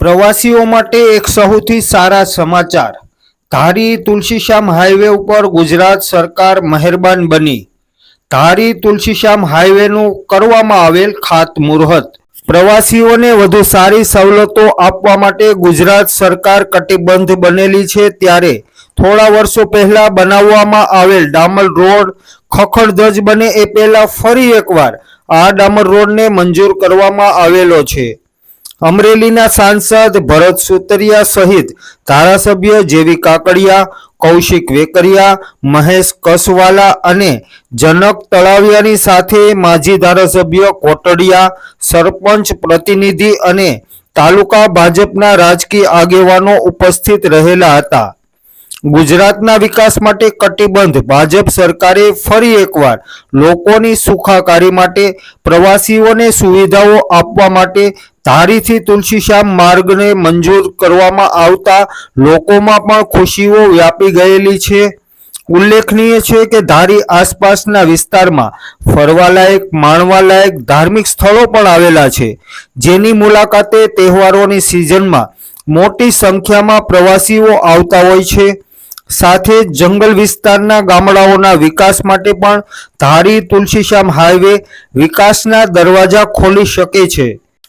પ્રવાસીઓ માટે એક સૌથી સારા સમાચાર. ધારી તુલસીશ્યામ હાઈવે ઉપર ગુજરાત સરકાર મહેરબાન બની. ધારી તુલસીશ્યામ હાઈવેનું કરવામાં આવેલ ખાતમુહૂર્ત પ્રવાસીઓને વધુ સારી સવલતો આપવા માટે ગુજરાત સરકાર કટિબદ્ધ બનેલી છે ત્યારે થોડા વર્ષો પહેલા બનાવવામાં આવેલ ડામર રોડ ખખડધજ બને એ પહેલા ફરી એકવાર આ ડામર રોડને મંજૂર કરવામાં આવેલો છે. અમરેલીના સાંસદ ભરત સુતરિયા સહિત ધારાસભ્ય જેવી કાકડિયા, કૌશિક વેકરિયા, મહેશ કસવાલા અને જનક તળાવિયાની સાથે માજી ધારાસભ્ય કોટડિયા, સરપંચ પ્રતિનિધિ અને તાલુકા ભાજપના રાજકીય આગેવાનો ઉપસ્થિત રહેલા હતા. ગુજરાતના વિકાસ માટે કટિબંધ ભાજપ સરકારે ફરી એકવાર લોકોની સુખાકારી માટે, પ્રવાસીઓને સુવિધાઓ આપવા માટે ધારીથી તુલસીશ્યામ માર્ગને મંજૂર કરવામાં આવતા લોકોમાં પણ ખુશીઓ વ્યાપી ગયેલી છે. ઉલ્લેખનીય છે કે ધારી આસપાસના વિસ્તારમાં ફરવાલાયક, માણવાલાયક ધાર્મિક સ્થળો પણ આવેલા છે. જેની મુલાકાતે તહેવારોની સિઝનમાં મોટી સંખ્યામાં પ્રવાસીઓ આવતા હોય છે. સાથે જંગલ વિસ્તારના ગામડાઓના વિકાસ માટે પણ ધારી તુલસીશ્યામ હાઈવે વિકાસના દરવાજા ખોલી શકે છે.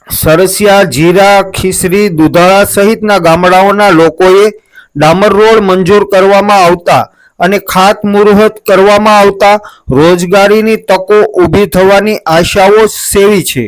સરસિયા, જીરા, ખીસરી, દુધાળા સહિતના ગામડાઓના લોકોએ ડામર રોડ મંજૂર કરવામાં આવતા અને ખાતમુહૂર્ત કરવામાં આવતા રોજગારીની તકો ઊભી થવાની આશાઓ સેવી છે.